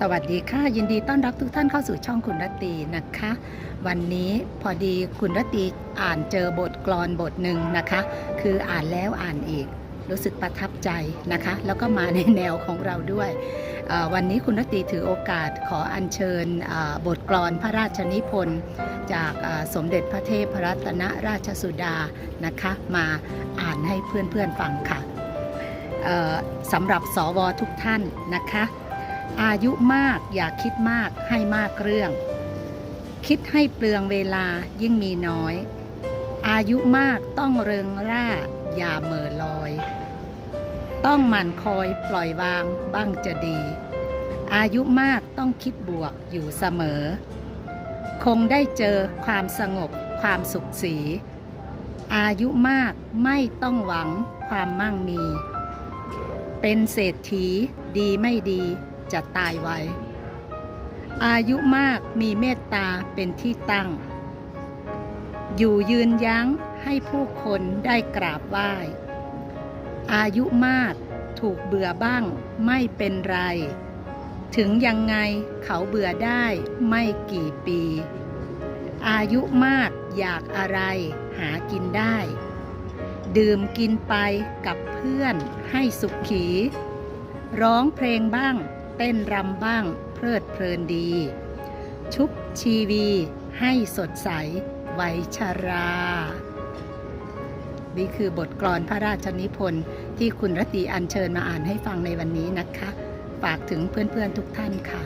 สวัสดีค่ะ ยินดีต้อนรับทุกท่านเข้าสู่ช่องคุณรตตีนะคะ วันนี้พอดีคุณรตตีอ่านเจอบทกลอนบทหนึ่งนะคะ คืออ่านแล้วอ่านอีก รู้สึกประทับใจนะคะ แล้วก็มาในแนวของเราด้วย วันนี้คุณรตตีถือโอกาสขออัญเชิญบทกลอนพระราชนิพนธ์จากสมเด็จพระเทพรัตนราชสุดานะคะ มาอ่านให้เพื่อนๆฟังค่ะสำหรับสวทุกท่านนะคะ อายุมากอย่าคิดมากให้มากเรื่อง คิดให้เปลืองเวลายิ่งมีน้อย อายุมากต้องเริงร่า อย่าเหม่อลอย ต้องหมั่นคอยปล่อยวางบ้างจะดี อายุมากต้องคิดบวกอยู่เสมอ คงได้เจอความสงบความสุขสี อายุมากไม่ต้องหวังความมั่งมี เป็นเศรษฐีดีไม่ดี จะตายไวอายุมากมีเมตตาเป็นที่ตั้ง อยู่ยืนยั้งให้ผู้คนได้กราบไหว้ อายุมากถูกเบื่อบ้างไม่เป็นไร ถึงยังไงเขาเบื่อได้ไม่กี่ปี อายุมากอยากอะไรหากินได้ ดื่มกินไปกับเพื่อนให้สุขขี ร้องเพลงบ้าง เต้นรำบ้างเพลิดเพลินดี ชุบชีวีให้สดใสไวยชรา นี่คือบทกลอนพระราชนิพนธ์ที่คุณรตตีอัญเชิญมาอ่านให้ฟังในวันนี้นะคะ ฝากถึงเพื่อนๆทุกท่านค่ะ